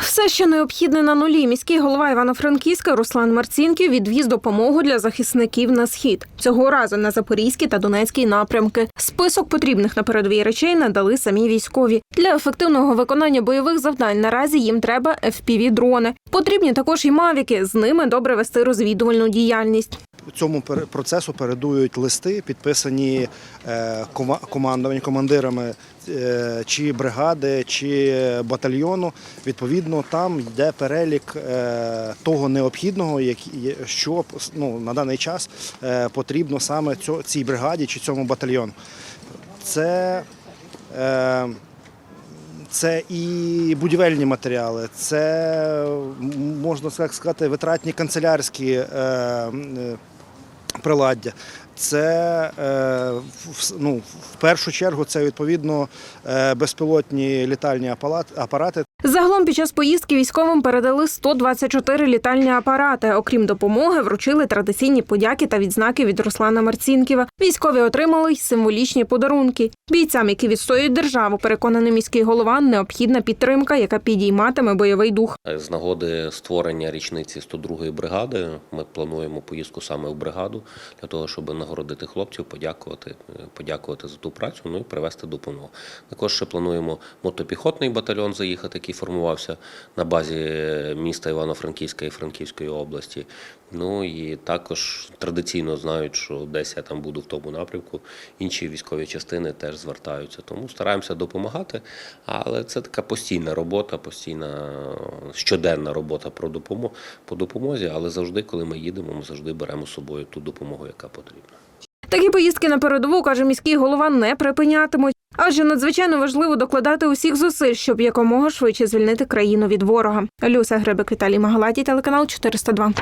Все, що необхідне на нулі. Міський голова Івано-Франківська Руслан Марцінків відвіз допомогу для захисників на схід. Цього разу на Запорізький та Донецький напрямки. Список потрібних на передовій речей надали самі військові. Для ефективного виконання бойових завдань наразі їм треба fpv дрони Потрібні також і мавіки. З ними добре вести розвідувальну діяльність. Цьому процесу передують листи, підписані е, командирами е, чи бригади, чи батальйону. Відповідно, там йде перелік е, того необхідного, що ну, на даний час потрібно саме цій бригаді чи цьому батальйону. Це це і будівельні матеріали, це можна так сказати, витратні канцелярські приладдя. Це е, ну, в першу чергу це відповідно е, безпілотні літальні апарати. Загалом під час поїздки військовим передали 124 літальні апарати. Окрім допомоги, вручили традиційні подяки та відзнаки від Руслана Марцінківа. Військові отримали й символічні подарунки. Бійцям, які відстоюють державу, переконаний міський голова, необхідна підтримка, яка підійматиме бойовий дух. З нагоди створення річниці 102-ї бригади ми плануємо поїздку саме в бригаду для того, щоб нагородити хлопців, подякувати, подякувати за ту працю, ну і привезти допомогу. Також ще плануємо мотопіхотний батальйон заїхати, який формувався на базі міста Івано-Франківська і Франківської області. Ну і також традиційно знають, що десь я там буду в тому напрямку. Інші військові частини теж звертаються. Тому стараємося допомагати. Але це така постійна робота, постійна щоденна робота про допомогу по допомозі. Але завжди, коли ми їдемо, ми завжди беремо з собою ту допомогу, яка потрібна. Такі поїздки на передову, каже міський голова, не припинятимуть. Адже надзвичайно важливо докладати усіх зусиль, щоб якомога швидше звільнити країну від ворога. Люся Гребик, Віталій Магалаті, телеканал 402.